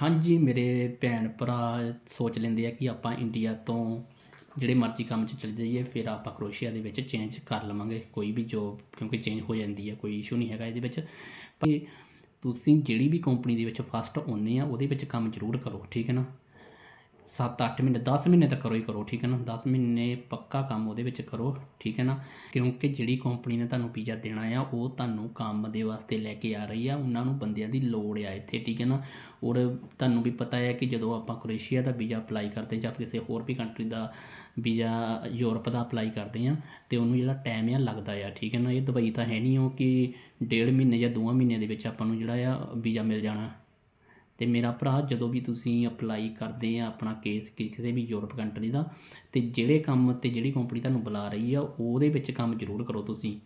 ਹਾਂਜੀ, ਮੇਰੇ ਭੈਣ ਭਰਾ ਸੋਚ ਲੈਂਦੇ ਆ ਕਿ ਆਪਾਂ ਇੰਡੀਆ ਤੋਂ ਜਿਹੜੇ ਮਰਜ਼ੀ ਕੰਮ 'ਚ ਚਲੇ ਜਾਈਏ, ਫਿਰ ਆਪਾਂ ਕਰੋਸ਼ੀਆ ਦੇ ਵਿੱਚ ਚੇਂਜ ਕਰ ਲਵਾਂਗੇ। ਕੋਈ ਵੀ ਜੋਬ ਕਿਉਂਕਿ ਚੇਂਜ ਹੋ ਜਾਂਦੀ ਹੈ ਕੋਈ ਇਸ਼ੂ ਨਹੀਂ ਹੈਗਾ ਇਹਦੇ ਵਿੱਚ। ਪਰ ਤੁਸੀਂ ਜਿਹੜੀ ਵੀ ਕੰਪਨੀ ਦੇ ਵਿੱਚ ਫਸਟ ਆਉਂਦੇ ਆ, ਉਹਦੇ ਵਿੱਚ ਕੰਮ ਜ਼ਰੂਰ ਕਰੋ, ਠੀਕ ਹੈ ਨਾ? 7-8 ਮਹੀਨੇ 10 ਮਹੀਨੇ ਤੱਕ ਕਰੋ ਹੀ ਕਰੋ, ਠੀਕ ਹੈ ਨਾ? 10 ਮਹੀਨੇ ਪੱਕਾ ਕੰਮ ਉਹਦੇ ਵਿੱਚ ਕਰੋ, ਠੀਕ ਹੈ ਨਾ? ਕਿਉਂਕਿ ਜਿਹੜੀ ਕੰਪਨੀ ਨੇ ਤੁਹਾਨੂੰ ਵੀਜ਼ਾ ਦੇਣਾ ਆ, ਉਹ ਤੁਹਾਨੂੰ ਕੰਮ ਦੇ ਵਾਸਤੇ ਲੈ ਕੇ ਆ ਰਹੀ ਆ, ਉਹਨਾਂ ਨੂੰ ਬੰਦਿਆਂ ਦੀ ਲੋੜ ਆ ਇੱਥੇ, ਠੀਕ ਹੈ ਨਾ? ਔਰ ਤੁਹਾਨੂੰ ਵੀ ਪਤਾ ਹੈ ਕਿ ਜਦੋਂ ਆਪਾਂ ਕ੍ਰੋਏਸ਼ੀਆ ਦਾ ਵੀਜ਼ਾ ਅਪਲਾਈ ਕਰਦੇ ਜਾਂ ਕਿਸੇ ਹੋਰ ਵੀ ਕੰਟਰੀ ਦਾ ਵੀਜ਼ਾ ਯੂਰਪ ਦਾ ਅਪਲਾਈ ਕਰਦੇ ਆ, ਤੇ ਉਹਨੂੰ ਜਿਹੜਾ ਟਾਈਮ ਆ ਲੱਗਦਾ ਆ, ਠੀਕ ਹੈ ਨਾ? ਇਹ ਦਵਾਈ ਤਾਂ ਹੈ ਨਹੀਂ ਉਹ ਕਿ ਡੇਢ ਮਹੀਨੇ ਜਾਂ ਦੋ ਮਹੀਨੇ ਦੇ ਵਿੱਚ ਆਪਾਂ ਨੂੰ ਜਿਹੜਾ ਆ ਵੀਜ਼ਾ ਮਿਲ ਜਾਣਾ। ਅਤੇ ਮੇਰਾ ਭਰਾ ਜਦੋਂ ਵੀ ਤੁਸੀਂ ਅਪਲਾਈ ਕਰਦੇ ਆ ਆਪਣਾ ਕੇਸ ਕਿਸੇ ਵੀ ਯੂਰਪ ਕੰਟਰੀ ਦਾ ਅਤੇ ਜਿਹੜੇ ਕੰਮ ਤੇ ਜਿਹੜੀ ਕੰਪਨੀ ਤੁਹਾਨੂੰ ਬੁਲਾ ਰਹੀ ਆ, ਉਹਦੇ ਵਿੱਚ ਕੰਮ ਜ਼ਰੂਰ ਕਰੋ ਤੁਸੀਂ।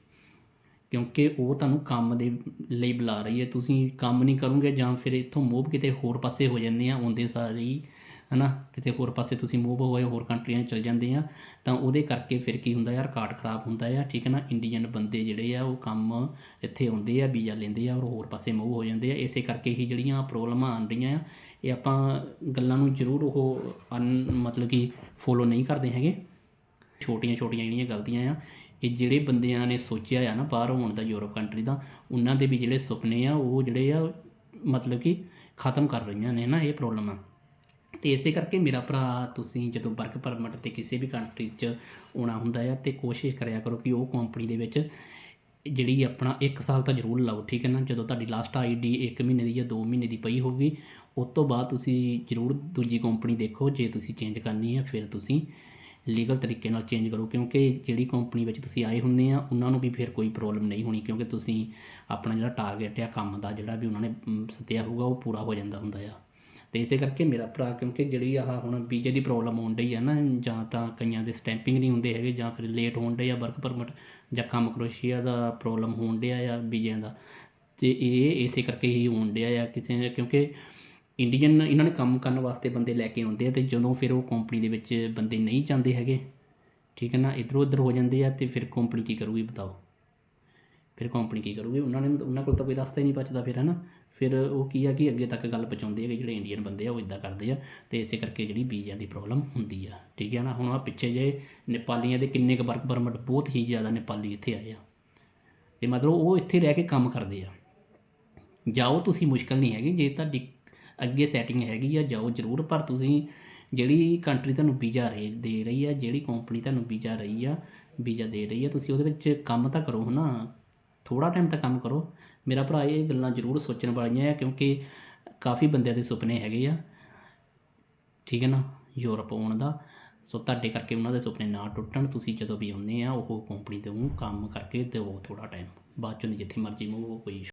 ਕਿਉਂਕਿ ਉਹ ਤੁਹਾਨੂੰ ਕੰਮ ਦੇ ਲਈ ਬੁਲਾ ਰਹੀ ਹੈ ਤੁਸੀਂ ਕੰਮ ਨਹੀਂ ਕਰੋਗੇ ਜਾਂ ਫਿਰ ਇੱਥੋਂ ਮੂਵ ਕਿਤੇ ਹੋਰ ਪਾਸੇ ਹੋ ਜਾਂਦੇ ਆ ਆਉਂਦੇ ਸਾਰੇ ਹੀ ਹਨਾ? ਕਿਤੇ ਹੋਰ ਪਾਸੇ ਤੁਸੀਂ ਮੂਵ ਹੋਏ, ਹੋਰ ਕੰਟਰੀਆਂ 'ਚ ਚਲ ਜਾਂਦੇ ਆ, ਤਾਂ ਉਹਦੇ ਕਰਕੇ ਫਿਰ ਕੀ ਹੁੰਦਾ ਯਾਰ ਕਾਰਡ ਖਰਾਬ ਹੁੰਦਾ ਆ, ਠੀਕ ਹੈ ਨਾ? ਇੰਡੀਅਨ ਬੰਦੇ ਜਿਹੜੇ ਆ, ਉਹ ਕੰਮ ਇੱਥੇ ਆਉਂਦੇ ਆ, ਵੀਜ਼ਾ ਲੈਂਦੇ ਆ, ਔਰ ਹੋਰ ਪਾਸੇ ਮੂਵ ਹੋ ਜਾਂਦੇ ਆ। ਇਸੇ ਕਰਕੇ ਹੀ ਜਿਹੜੀਆਂ ਪ੍ਰੋਬਲਮਾਂ ਆਉਣ ਰਹੀਆਂ ਆ, ਇਹ ਆਪਾਂ ਗੱਲਾਂ ਨੂੰ ਜ਼ਰੂਰ ਉਹ ਅਨ, ਮਤਲਬ ਕਿ ਫੋਲੋ ਨਹੀਂ ਕਰਦੇ ਹੈਗੇ। ਛੋਟੀਆਂ ਛੋਟੀਆਂ ਜਿਹੜੀਆਂ ਗਲਤੀਆਂ ਆ, ਇਹ ਜਿਹੜੇ ਬੰਦਿਆਂ ਨੇ ਸੋਚਿਆ ਆ ਨਾ ਬਾਹਰ ਹੋਣ ਦਾ ਯੂਰਪ ਕੰਟਰੀ ਦਾ, ਉਹਨਾਂ ਦੇ ਵੀ ਜਿਹੜੇ ਸੁਪਨੇ ਆ, ਉਹ ਜਿਹੜੇ ਆ, ਮਤਲਬ ਕਿ ਖਤਮ ਕਰ ਰਹੀਆਂ ਨੇ ਨਾ, ਇਹ ਪ੍ਰੋਬਲਮ। ਆ ਤੇ ਇਸੇ ਕਰਕੇ ਮੇਰਾ ਭਰਾ ਤੁਸੀਂ ਜਦੋਂ ਵਰਕ ਪਰਮਿਟ ਤੇ ਕਿਸੇ ਵੀ ਕੰਟਰੀ 'ਚ ਆਉਣਾ ਹੁੰਦਾ ਆ ਤੇ ਕੋਸ਼ਿਸ਼ ਕਰਿਆ ਕਰੋ ਕਿ ਉਹ ਕੰਪਨੀ ਦੇ ਵਿੱਚ ਜਿਹੜੀ ਆਪਣਾ 1 ਸਾਲ ਤਾਂ ਜ਼ਰੂਰ ਲਾਓ ਠੀਕ ਹੈ ਨਾ? ਜਦੋਂ ਤੁਹਾਡੀ ਲਾਸਟ ਆਈਡੀ 1 ਮਹੀਨੇ ਦੀ ਜਾਂ 2 ਮਹੀਨੇ ਦੀ ਪਈ ਹੋਊਗੀ ਉਸ ਤੋਂ ਬਾਅਦ ਤੁਸੀਂ ਜ਼ਰੂਰ ਦੂਜੀ ਕੰਪਨੀ ਦੇਖੋ ਜੇ ਤੁਸੀਂ ਚੇਂਜ ਕਰਨੀ ਹੈ ਫਿਰ ਤੁਸੀਂ ਲੀਗਲ ਤਰੀਕੇ ਨਾਲ ਚੇਂਜ ਕਰੋ ਕਿਉਂਕਿ ਜਿਹੜੀ ਕੰਪਨੀ ਵਿੱਚ ਤੁਸੀਂ ਆਏ ਹੁੰਦੇ ਆ ਉਹਨਾਂ ਨੂੰ ਵੀ ਫਿਰ ਕੋਈ ਪ੍ਰੋਬਲਮ ਨਹੀਂ ਹੋਣੀ ਕਿਉਂਕਿ ਤੁਸੀਂ ਆਪਣਾ ਜਿਹੜਾ ਟਾਰਗੇਟ ਆ ਕੰਮ ਦਾ ਜਿਹੜਾ ਵੀ ਉਹਨਾਂ ਨੇ ਮ, ਸੱਦਿਆ ਹੋਊਗਾ ਉਹ ਪੂਰਾ ਹੋ ਜਾਂਦਾ ਹੁੰਦਾ ਆ। ਤੇ ਇਸੇ ਕਰਕੇ ਮੇਰਾ ਭਰਾ, ਕਿਉਂਕਿ ਜਿਹੜੀ ਆਹ ਹੁਣ ਵੀਜ਼ੇ ਦੀ ਪ੍ਰੋਬਲਮ ਆਉਣ ਡਈ ਆ ਨਾ, ਜਾਂ ਤਾਂ ਕਈਆਂ ਦੇ ਸਟੈਂਪਿੰਗ ਨਹੀਂ ਹੁੰਦੇ ਹੈਗੇ, ਜਾਂ ਫਿਰ ਲੇਟ ਹੋਣ ਡਏ ਆ ਵਰਕ ਪਰਮਿਟ ਜਾਂ ਕੰਮ ਕਰੋਸ਼ੀਆ ਦਾ ਪ੍ਰੋਬਲਮ ਹੋਣ ਡਿਆ ਆ ਵੀਜ਼ਿਆਂ ਦਾ। ਤੇ ਇਹ ਇਸੇ ਕਰਕੇ ਹੀ ਹੋਣ ਡਿਆ ਆ ਕਿਸੇ ਨੇ, ਕਿਉਂਕਿ ਇੰਡੀਅਨ ਇਹਨਾਂ ਨੇ ਕੰਮ ਕਰਨ ਵਾਸਤੇ ਬੰਦੇ ਲੈ ਕੇ ਆਉਂਦੇ ਆ, ਤੇ ਜਦੋਂ ਫਿਰ ਉਹ ਕੰਪਨੀ ਦੇ ਵਿੱਚ ਬੰਦੇ ਨਹੀਂ ਜਾਂਦੇ ਹੈਗੇ, ਠੀਕ ਹੈ ਨਾ, ਇਧਰੋਂ ਉਧਰ ਹੋ ਜਾਂਦੇ ਆ, ਤੇ ਫਿਰ ਕੰਪਨੀ ਕੀ ਕਰੂਗੀ, ਬਤਾਓ। ਫਿਰ ਕੰਪਨੀ ਕੀ ਕਰੂਗੀ? ਉਹਨਾਂ ਨੇ, ਉਹਨਾਂ ਕੋਲ ਤਾਂ ਕੋਈ ਰਸਤਾ ਹੀ ਨਹੀਂ ਬਚਦਾ ਫਿਰ, ਹੈ ਨਾ। ਫਿਰ ਉਹ ਕੀ ਆ ਕਿ ਅੱਗੇ ਤੱਕ ਗੱਲ ਪਹੁੰਚਾਉਂਦੇ ਆ ਕਿ ਜਿਹੜੇ ਇੰਡੀਅਨ ਬੰਦੇ ਆ ਉਹ ਇਦਾਂ ਕਰਦੇ ਆ ਤੇ ਇਸੇ ਕਰਕੇ ਜਿਹੜੀ ਵੀਜ਼ਿਆਂ ਦੀ ਪ੍ਰੋਬਲਮ ਹੁੰਦੀ ਆ। ਠੀਕ ਹੈ ਨਾ? ਹੁਣ ਆ ਪਿੱਛੇ ਜੇ ਨੇਪਾਲੀਆਂ ਦੇ ਕਿੰਨੇ ਕੁ ਵਰਕ ਪਰਮਿਟ ਬਹੁਤ ਹੀ ਜ਼ਿਆਦਾ ਨੇਪਾਲੀ ਇੱਥੇ ਆਏ ਆ। ਤੇ ਮਤਲਬ ਉਹ ਇੱਥੇ ਰਹਿ ਕੇ ਕੰਮ ਕਰਦੇ ਆ। ਜਾਓ ਤੁਸੀਂ, ਮੁਸ਼ਕਲ ਨਹੀਂ ਹੈਗੀ। ਜੇ ਤੁਹਾਡੀ ਅੱਗੇ ਸੈਟਿੰਗ ਹੈਗੀ ਆ, ਜਾਓ ਜ਼ਰੂਰ, ਪਰ ਤੁਸੀਂ ਜਿਹੜੀ ਕੰਟਰੀ ਤੁਹਾਨੂੰ ਵੀਜ਼ਾ ਰੇ, ਦੇ ਰਹੀ ਆ, ਜਿਹੜੀ ਕੰਪਨੀ ਤੁਹਾਨੂੰ ਵੀਜ਼ਾ ਰਹੀ ਆ, ਵੀਜ਼ਾ ਦੇ ਰਹੀ ਆ, ਤੁਸੀਂ ਉਹਦੇ ਵਿੱਚ ਕੰਮ ਤਾਂ ਕਰੋ ਹਨਾ। ਥੋੜਾ ਟਾਈਮ ਤਾਂ ਕੰਮ ਕਰੋ। ਮੇਰਾ ਭਰਾ ਇਹ ਗੱਲਾਂ ਜ਼ਰੂਰ ਸੋਚਣ ਵਾਲੀਆਂ ਆ, ਕਿਉਂਕਿ ਕਾਫੀ ਬੰਦਿਆਂ ਦੇ ਸੁਪਨੇ ਹੈਗੇ ਆ। ਠੀਕ ਹੈ ਨਾ? ਯੂਰਪ ਆਉਣ ਦਾ। ਸੋ ਤੁਹਾਡੇ ਕਰਕੇ ਉਹਨਾਂ ਦੇ ਸੁਪਨੇ ਨਾ ਟੁੱਟਣ। ਤੁਸੀਂ ਜਦੋਂ ਵੀ ਆਉਂਦੇ ਆ, ਉਹ ਕੰਪਨੀ ਦੇ ਕੰਮ ਕਰਕੇ ਦਿਓ ਥੋੜਾ ਟਾਈਮ ਬਾਅਦ ਚੋਂ ਦੀ ਜਿੱਥੇ ਮਰਜ਼ੀ ਮੂਵ ਕੋਈ